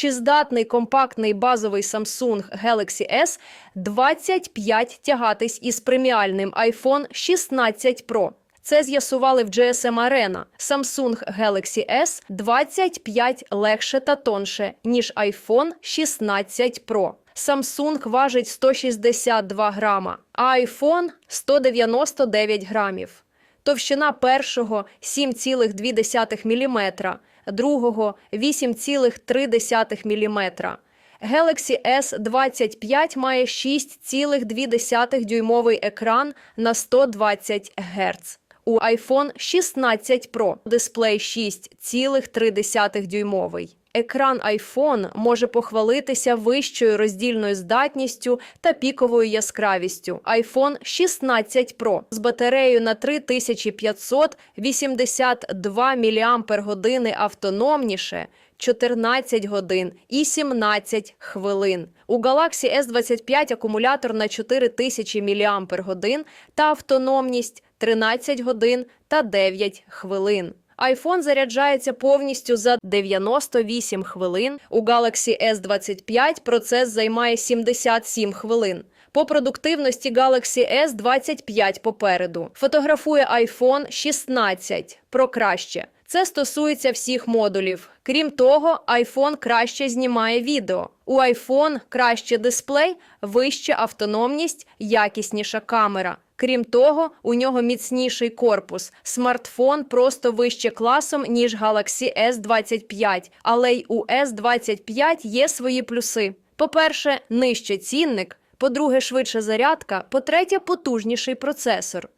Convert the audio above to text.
Чи здатний компактний базовий Samsung Galaxy S 25 тягатись із преміальним iPhone 16 Pro? Це з'ясували в GSM Arena. Samsung Galaxy S 25 легше та тонше, ніж iPhone 16 Pro. Samsung важить 162 грама, а iPhone 199 грамів. Товщина першого 7,2 мм, другого 8,3 мм. Galaxy S25 має 6,2 дюймовий екран на 120 Гц. У iPhone 16 Pro дисплей 6,3 дюймовий. Екран iPhone може похвалитися вищою роздільною здатністю та піковою яскравістю. iPhone 16 Pro з батареєю на 3582 мАч автономніше 14 годин і 17 хвилин. У Galaxy S25 акумулятор на 4000 мАч та автономність 13 годин та 9 хвилин. iPhone заряджається повністю за 98 хвилин. У Galaxy S25 процес займає 77 хвилин. По продуктивності Galaxy S25 попереду. Фотографує iPhone 16 Pro краще. Це стосується всіх модулів. Крім того, iPhone краще знімає відео. У iPhone краще дисплей, вища автономність, якісніша камера. Крім того, у нього міцніший корпус. Смартфон просто вище класом, ніж Galaxy S25, але й у S25 є свої плюси. По-перше, нижче цінник. По-друге, швидша зарядка. По-третє, потужніший процесор.